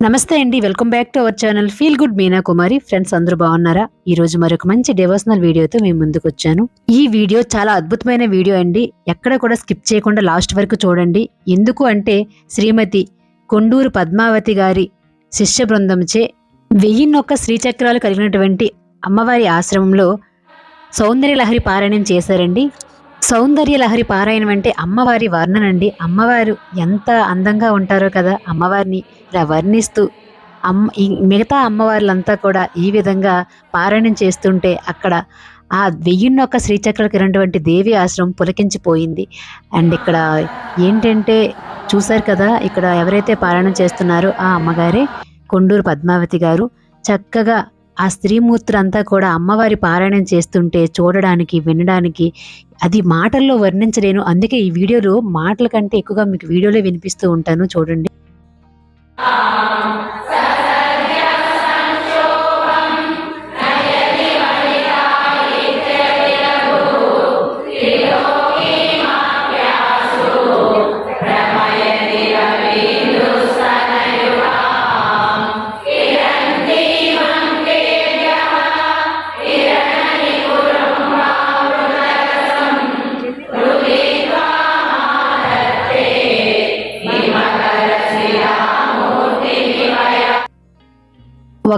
నమస్తే అండి welcome back to our channel feel good Meena Kumari. Friends అందరూ బాగున్నారా? ఈ రోజు మరొక మంచి డివోషనల్ వీడియోతో మేము ముందుకు వచ్చాను. ఈ వీడియో చాలా అద్భుతమైన వీడియో అండి. ఎక్కడ కూడా స్కిప్ చేయకుండా లాస్ట్ వరకు చూడండి. ఎందుకు అంటే శ్రీమతి కొండూరు పద్మావతి గారి శిష్య బృందంచే వెయ్యిన్నొక్క శ్రీచక్రాలు కలిగినటువంటి అమ్మవారి ఆశ్రమంలో సౌందర్య లహరి పారాయణం చేశారండి. సౌందర్య లహరి పారాయణం అంటే అమ్మవారి వర్ణనండి. అమ్మవారు ఎంత అందంగా ఉంటారో కదా అమ్మవారిని ఇలా వర్ణిస్తూ అమ్మ మిగతా అమ్మవార్లంతా కూడా ఈ విధంగా పారాయణం చేస్తుంటే అక్కడ ఆ వెయ్యిన్నొక్క శ్రీచక్రాలకు ఉన్నటువంటి దేవి ఆశ్రమం పులకించిపోయింది. అండ్ ఇక్కడ ఏంటంటే చూశారు కదా ఇక్కడ ఎవరైతే పారాయణం చేస్తున్నారో ఆ అమ్మగారే కొండూరు పద్మావతి గారు చక్కగా ఆ స్త్రీమూర్తులంతా కూడా అమ్మవారి పారాయణం చేస్తుంటే చూడడానికి వినడానికి అది మాటల్లో వర్ణించలేను. అందుకే ఈ వీడియోలో మాటల కంటే ఎక్కువగా మీకు వీడియోలో వినిపిస్తూ ఉంటాను. చూడండి.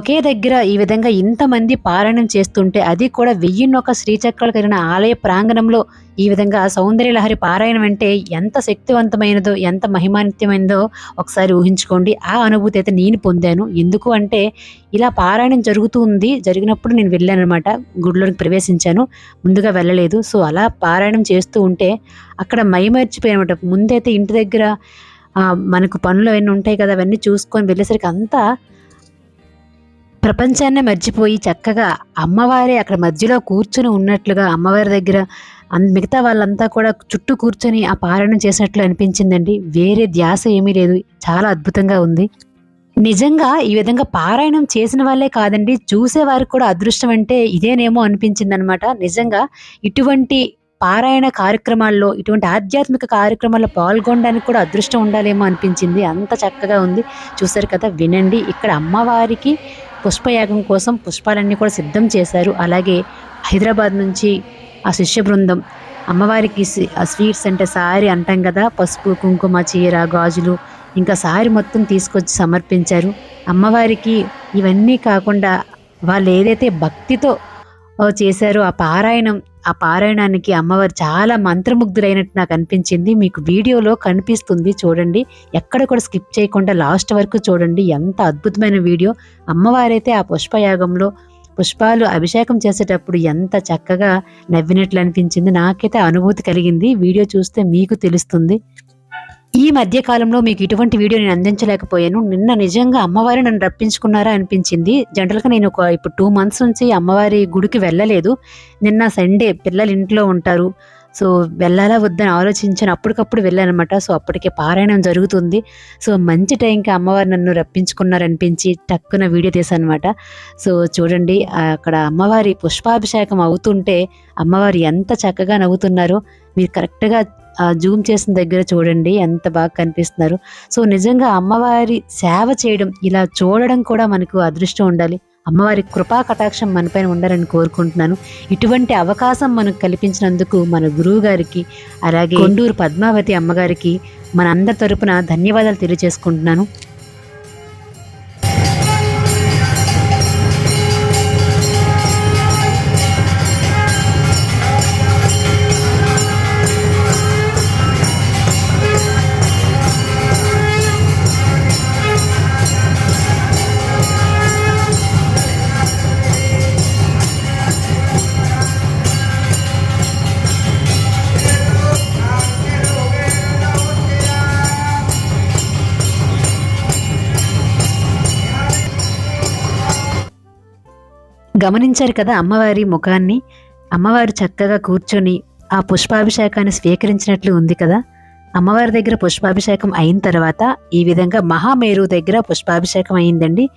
ఒకే దగ్గర ఈ విధంగా ఇంతమంది పారాయణం చేస్తుంటే అది కూడా వెయ్యిన్నొక శ్రీచక్రాలు కలిగిన ఆలయ ప్రాంగణంలో ఈ విధంగా సౌందర్యలహరి పారాయణం అంటే ఎంత శక్తివంతమైనదో ఎంత మహిమాన్వితమైనదో ఒకసారి ఊహించుకోండి. ఆ అనుభూతి అయితే నేను పొందాను. ఎందుకు అంటే ఇలా పారాయణం జరుగుతూ ఉంది. జరిగినప్పుడు నేను వెళ్ళాను అనమాట గుడిలోకి ప్రవేశించాను. ముందుగా వెళ్ళలేదు. సో అలా పారాయణం చేస్తూ ఉంటే అక్కడ మైమర్చిపోయానమాట. ముందైతే ఇంటి దగ్గర మనకు పనులు అవన్నీ ఉంటాయి కదా అవన్నీ చూసుకొని వెళ్ళేసరికి అంతా ప్రపంచాన్ని మర్చిపోయి చక్కగా అమ్మవారే అక్కడ మధ్యలో కూర్చుని ఉన్నట్లుగా అమ్మవారి దగ్గర అన్- మిగతా వాళ్ళంతా కూడా చుట్టూ కూర్చొని ఆ పారాయణం చేసినట్లు అనిపించిందండి. వేరే ధ్యాస ఏమీ లేదు. చాలా అద్భుతంగా ఉంది. నిజంగా ఈ విధంగా పారాయణం చేసిన వాళ్ళే కాదండి చూసేవారికి కూడా అదృష్టం అంటే ఇదేనేమో అనిపించింది అనమాట నిజంగా ఇటువంటి పారాయణ కార్యక్రమాల్లో ఇటువంటి ఆధ్యాత్మిక కార్యక్రమాల్లో పాల్గొనడానికి కూడా అదృష్టం ఉండాలేమో అనిపించింది. అంత చక్కగా ఉంది. చూసారు కదా వినండి. ఇక్కడ అమ్మవారికి పుష్పయాగం కోసం పుష్పాలన్నీ కూడా సిద్ధం చేశారు. అలాగే హైదరాబాద్ నుంచి ఆ శిష్య బృందం అమ్మవారికి ఆ స్వీట్స్ అంటే సారీ అంటాం కదా పసుపు కుంకుమ చీర గాజులు ఇంకా సారీ మొత్తం తీసుకొచ్చి సమర్పించారు. అమ్మవారికి ఇవన్నీ కాకుండా వాళ్ళు ఏదైతే భక్తితో చేశారో ఆ పారాయణం ఆ పారాయణానికి అమ్మవారు చాలా మంత్రముగ్ధులైనట్టు నాకు అనిపించింది. మీకు వీడియోలో కనిపిస్తుంది చూడండి. ఎక్కడ కూడా స్కిప్ చేయకుండా లాస్ట్ వరకు చూడండి. ఎంత అద్భుతమైన వీడియో. అమ్మవారైతే ఆ పుష్పయాగంలో పుష్పాలు అభిషేకం చేసేటప్పుడు ఎంత చక్కగా నవ్వినట్లు అనిపించింది. నాకైతే అనుభూతి కలిగింది. వీడియో చూస్తే మీకు తెలుస్తుంది. ఈ మధ్య కాలంలో మీకు ఇటువంటి వీడియో నేను అందించలేకపోయాను. నిన్న నిజంగా అమ్మవారి నన్ను రప్పించుకున్నారా అనిపించింది. జనరల్గా నేను ఒక ఇప్పుడు టూ మంత్స్ నుంచి అమ్మవారి గుడికి వెళ్ళలేదు. నిన్న సండే పిల్లలు ఇంట్లో ఉంటారు. సో వెళ్ళాలా వద్దని ఆలోచించాను. అప్పటికప్పుడు వెళ్ళానమాట సో అప్పటికే పారాయణం జరుగుతుంది. సో మంచి టైంకి అమ్మవారు నన్ను రప్పించుకున్నారనిపించి టక్కున వీడియో తీసాను అనమాట సో చూడండి అక్కడ అమ్మవారి పుష్పాభిషేకం అవుతుంటే అమ్మవారు ఎంత చక్కగా నవ్వుతున్నారో మీరు కరెక్ట్గా జూమ్ చేసిన దగ్గర చూడండి ఎంత బాగా కనిపిస్తున్నారు. సో నిజంగా అమ్మవారి సేవ చేయడం ఇలా చూడడం కూడా మనకు అదృష్టం ఉండాలి. అమ్మవారి కృపా కటాక్షం మనపైన ఉండాలని కోరుకుంటున్నాను. ఇటువంటి అవకాశం మనకు కల్పించినందుకు మన గురువు గారికి అలాగే కొండూరు పద్మావతి అమ్మగారికి మన అందరి తరపున ధన్యవాదాలు తెలియజేసుకుంటున్నాను. గమనించారు కదా అమ్మవారి ముఖాన్ని? అమ్మవారు చక్కగా కూర్చొని ఆ పుష్పాభిషేకాన్ని స్వీకరించినట్లు ఉంది కదా? అమ్మవారి దగ్గర పుష్పాభిషేకం అయిన తర్వాత ఈ విధంగా మహామేరు దగ్గర పుష్పాభిషేకం అయిందండి.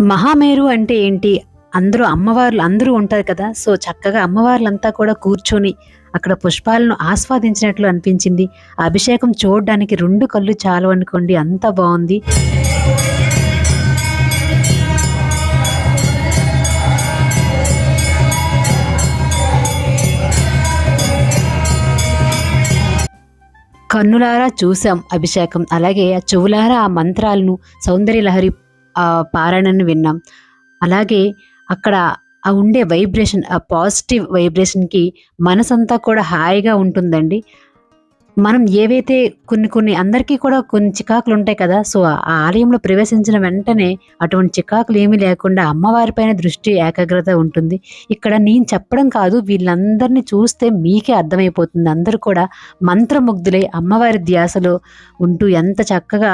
మహామేరు అంటే ఏంటి? అందరూ అమ్మవార్లు అందరూ ఉంటారు కదా. సో చక్కగా అమ్మవార్లంతా కూడా కూర్చొని అక్కడ పుష్పాలను ఆస్వాదించినట్లు అనిపించింది. ఆ అభిషేకం చూడడానికి రెండు కళ్ళు చాలు అనుకోండి అంత బాగుంది. కన్నులారా చూసాం అభిషేకం. అలాగే ఆ చెవులారా ఆ మంత్రాలను సౌందర్య లహరి పారాయణను విన్నాం. అలాగే అక్కడ ఆ ఉండే వైబ్రేషన్ ఆ పాజిటివ్ వైబ్రేషన్కి మనసంతా కూడా హాయిగా ఉంటుందండి. మనం ఏవైతే కొన్ని కొన్ని అందరికీ కూడా కొన్ని చికాకులు ఉంటాయి కదా సో ఆ ఆలయంలో ప్రవేశించిన వెంటనే అటువంటి చికాకులు ఏమీ లేకుండా అమ్మవారిపైన దృష్టి ఏకాగ్రత ఉంటుంది. ఇక్కడ నేను చెప్పడం కాదు వీళ్ళందరినీ చూస్తే మీకే అర్థమైపోతుంది. అందరూ కూడా మంత్రముగ్ధులై అమ్మవారి ధ్యాసలో ఉంటూ ఎంత చక్కగా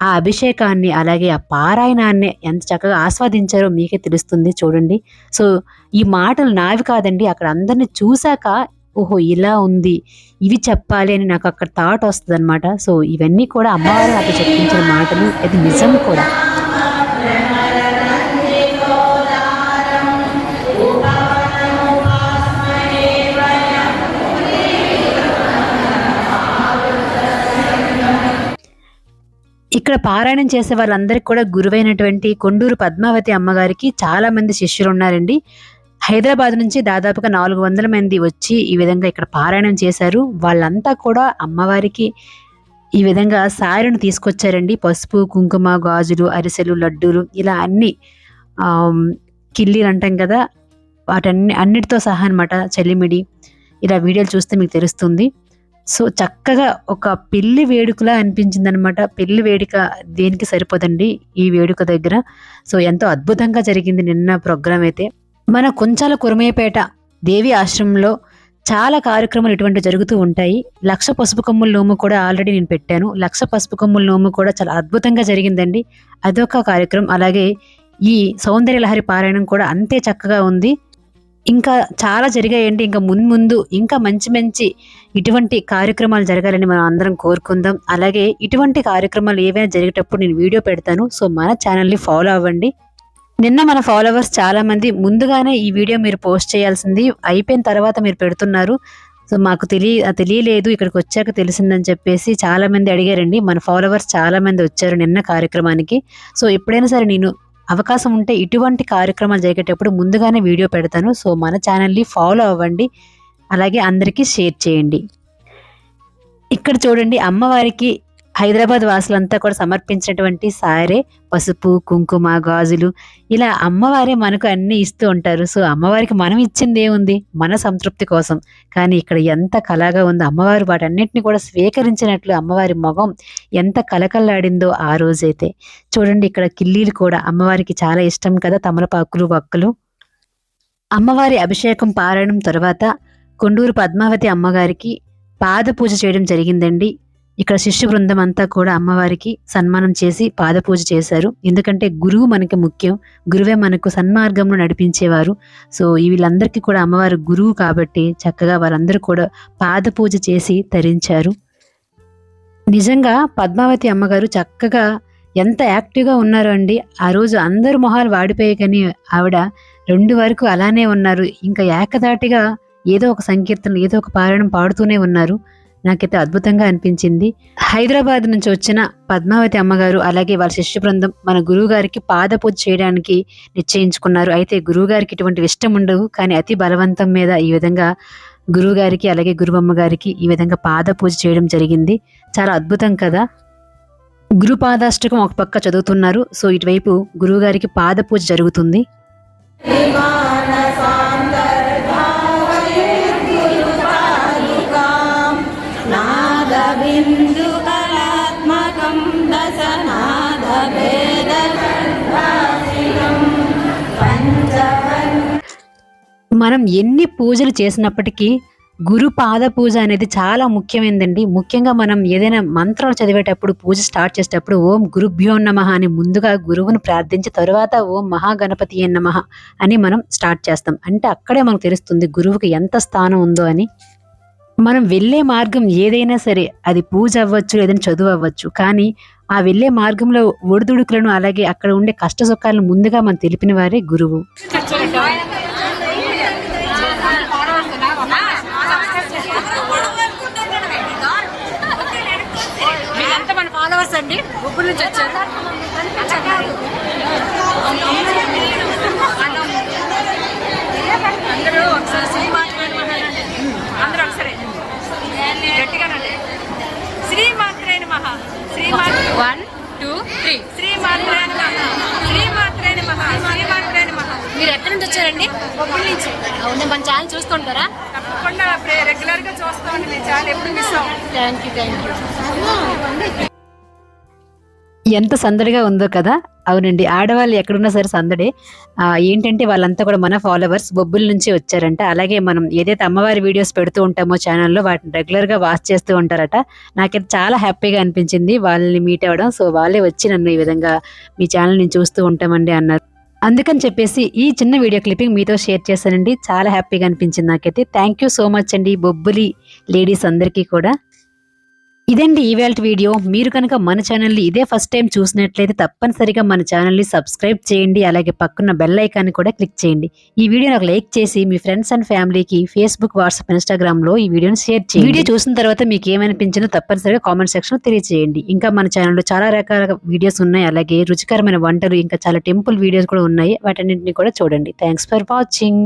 ఆ అభిషేకాన్ని అలాగే ఆ పారాయణాన్ని ఎంత చక్కగా ఆస్వాదించారో మీకే తెలుస్తుంది చూడండి. సో ఈ మాటలు నావి కాదండి అక్కడ అందరిని చూశాక ఓహో ఇలా ఉంది. ఇవి చెప్పాలి అని నాకు అక్కడ థాట్ వస్తుంది అనమాట సో ఇవన్నీ కూడా అమ్మవారు నాకు చెప్పించిన మాటలు. అది నిజం కూడా. ఇక్కడ పారాయణం చేసే వాళ్ళందరికీ కూడా గురువైనటువంటి కొండూరు పద్మావతి అమ్మగారికి చాలా మంది శిష్యులు ఉన్నారండి. హైదరాబాద్ నుంచి దాదాపుగా నాలుగు వందల మంది వచ్చి ఈ విధంగా ఇక్కడ పారాయణం చేశారు. వాళ్ళంతా కూడా అమ్మవారికి ఈ విధంగా సారెను తీసుకొచ్చారండి. పసుపు కుంకుమ గాజులు అరిసెలు లడ్డూలు ఇలా అన్ని కిల్లీలు అంటాం కదా వాటన్ని అన్నిటితో సహా అనమాట చెల్లిమిడి ఇలా వీడియోలు చూస్తే మీకు తెలుస్తుంది. సో చక్కగా ఒక పెళ్ళి వేడుకలా అనిపించింది అనమాట పెళ్ళి వేడుక దేనికి సరిపోదండి ఈ వేడుక దగ్గర? సో ఎంతో అద్భుతంగా జరిగింది నిన్న ప్రోగ్రామ్ అయితే. మన కొంచాల కురమయ్యపేట దేవి ఆశ్రమంలో చాలా కార్యక్రమాలు ఇటువంటి జరుగుతూ ఉంటాయి. లక్ష పసుపు కొమ్ముల నోము కూడా ఆల్రెడీ నేను పెట్టాను. లక్ష పసుపు కొమ్ముల నోము కూడా చాలా అద్భుతంగా జరిగిందండి. అదొక కార్యక్రమం. అలాగే ఈ సౌందర్య లహరి పారాయణం కూడా అంతే చక్కగా ఉంది. ఇంకా చాలా జరిగాయండి. ఇంకా ముందు ముందు ఇంకా మంచి మంచి ఇటువంటి కార్యక్రమాలు జరగాలని మనం అందరం కోరుకుందాం. అలాగే ఇటువంటి కార్యక్రమాలు ఏవైనా జరిగేటప్పుడు నేను వీడియో పెడతాను. సో మన ఛానల్ని ఫాలో అవ్వండి. నిన్న మన ఫాలోవర్స్ చాలా మంది ముందుగానే ఈ వీడియో మీరు పోస్ట్ చేయాల్సింది అయిపోయిన తర్వాత మీరు పెడుతున్నారు. సో మాకు తెలియ తెలియలేదు ఇక్కడికి వచ్చాక తెలిసిందని చెప్పేసి చాలామంది అడిగారండి. మన ఫాలోవర్స్ చాలామంది వచ్చారు నిన్న కార్యక్రమానికి. సో ఎప్పుడైనా సరే నేను అవకాశం ఉంటే ఇటువంటి కార్యక్రమాలు జరిగేటప్పుడు ముందుగానే వీడియో పెడతాను. సో మన ఛానల్ని ఫాలో అవ్వండి. అలాగే అందరికీ షేర్ చేయండి. ఇక్కడ చూడండి అమ్మవారికి హైదరాబాద్ వాసులంతా కూడా సమర్పించినటువంటి సారే పసుపు కుంకుమ గాజులు. ఇలా అమ్మవారే మనకు అన్ని ఇస్తూ ఉంటారు. సో అమ్మవారికి మనం ఇచ్చింది ఏముంది? మన సంతృప్తి కోసం. కానీ ఇక్కడ ఎంత కళగా ఉందో అమ్మవారు వాటన్నిటిని కూడా స్వీకరించినట్లు అమ్మవారి మొగం ఎంత కలకల్లాడిందో ఆ రోజైతే. చూడండి ఇక్కడ కిల్లీలు కూడా అమ్మవారికి చాలా ఇష్టం కదా తమలపాకులు వక్కలు. అమ్మవారి అభిషేకం పారాయణం తర్వాత కొండూరు పద్మావతి అమ్మగారికి పాద పూజ చేయడం జరిగిందండి. ఇక్కడ శిష్య బృందం అంతా కూడా అమ్మవారికి సన్మానం చేసి పాదపూజ చేశారు. ఎందుకంటే గురువు మనకి ముఖ్యం. గురువే మనకు సన్మార్గంలో నడిపించేవారు. సో వీళ్ళందరికీ కూడా అమ్మవారు గురువు కాబట్టి చక్కగా వారందరూ కూడా పాదపూజ చేసి తరించారు. నిజంగా పద్మావతి అమ్మగారు చక్కగా ఎంత యాక్టివ్గా ఉన్నారో అండి. ఆ రోజు అందరు మొహాలు వాడిపోయాయి కానీ ఆవిడ రెండు వరకు అలానే ఉన్నారు. ఇంకా ఏకదాటిగా ఏదో ఒక సంకీర్తన ఏదో ఒక పారాయణం పాడుతూనే ఉన్నారు. నాకైతే అద్భుతంగా అనిపించింది. హైదరాబాద్ నుంచి వచ్చిన పద్మావతి అమ్మగారు అలాగే వాళ్ళ శిష్య బృందం మన గురువు గారికి పాద పూజ చేయడానికి నిశ్చయించుకున్నారు. అయితే గురువుగారికి ఇటువంటి ఇష్టం ఉండవు కానీ అతి బలవంతం మీద ఈ విధంగా గురువుగారికి అలాగే గురువమ్మ గారికి ఈ విధంగా పాద పూజ చేయడం జరిగింది. చాలా అద్భుతం కదా. గురుపాదాష్టకం ఒక పక్క చదువుతున్నారు. సో ఇటువైపు గురువుగారికి పాద పూజ జరుగుతుంది नादबिन्दुकलात्मकं दशनादभेदकण्ठासिनं पञ्चवन् మనం ఎన్ని పూజలు చేసినప్పటికీ గురు పాద పూజ అనేది చాలా ముఖ్యమైనదండి ముఖ్యంగా మనం ఏదైనా మంత్రాలు చదివేటప్పుడు పూజ స్టార్ట్ చేసేటప్పుడు ఓం గురుభ్యో నమః అని ముందుగా గురువును ప్రార్థించి తరువాత ఓం మహాగణపతి నమః అని మనం స్టార్ట్ చేస్తాం అంటే అక్కడే మనకు తెలుస్తుంది గురువుకి ఎంత స్థానం ఉందో అని మనం వెళ్ళే మార్గం ఏదైనా సరే అది పూజ అవ్వచ్చు లేదని చదువు అవ్వచ్చు. కానీ ఆ వెళ్ళే మార్గంలో ఒడిదుడుకులను అలాగే అక్కడ ఉండే కష్ట సుఖాలను ముందుగా మనం తెలిపిన వారే గురువు. ఫాలోవర్స్ అండి. నుంచి వచ్చారు. ఛానల్ చూస్తుంటారా? తప్పకుండా రెగ్యులర్గా చూస్తామండి మీ ఛానల్ ఎప్పుడు miss thank you thank you ఎంత సందడిగా ఉందో కదా? అవునండి ఆడవాళ్ళు ఎక్కడున్నా సరే సందడే. ఆ, ఏంటంటే వాళ్ళంతా కూడా మన ఫాలోవర్స్ బొబ్బుల నుంచి వచ్చారంట. అలాగే మనం ఏదైతే అమ్మవారి వీడియోస్ పెడుతూ ఉంటామో ఛానల్లో వాటిని రెగ్యులర్గా వాచ్ చేస్తూ ఉంటారట. నాకైతే చాలా హ్యాపీగా అనిపించింది. వాళ్ళని మీట్ అవ్వడం. సో వాళ్ళే వచ్చి నన్ను ఈ విధంగా మీ ఛానల్ నేను చూస్తూ ఉంటామండి అన్నారు. అందుకని చెప్పేసి ఈ చిన్న వీడియో క్లిప్పింగ్ మీతో షేర్ చేశానండి. చాలా హ్యాపీగా అనిపించింది నాకైతే. థ్యాంక్ యూ సో మచ్ అండి. బొబ్బులి లేడీస్ అందరికీ కూడా. ఇదండి ఈవేళ వీడియో. మీరు కనుక మన ఛానల్ని ఇదే ఫస్ట్ టైం చూసినట్లయితే తప్పనిసరిగా మన ఛానల్ని సబ్స్క్రైబ్ చేయండి. అలాగే పక్కన బెల్ ఐకాన్ని కూడా క్లిక్ చేయండి. ఈ వీడియో నాకు లైక్ చేసి మీ ఫ్రెండ్స్ అండ్ ఫ్యామిలీకి ఫేస్బుక్ వాట్సాప్ ఇన్స్టాగ్రామ్లో ఈ వీడియోని షేర్ చేయండి. వీడియో చూసిన తర్వాత మీకు ఏమనిపించిందో తప్పనిసరిగా కామెంట్ సెక్షన్లో తెలియజేయండి ఇంకా మన ఛానల్లో చాలా రకాల వీడియోస్ ఉన్నాయి. అలాగే రుచికరమైన వంటలు ఇంకా చాలా టెంపుల్ వీడియోస్ కూడా ఉన్నాయి. వాటన్నింటినీ కూడా చూడండి. Thanks for watching.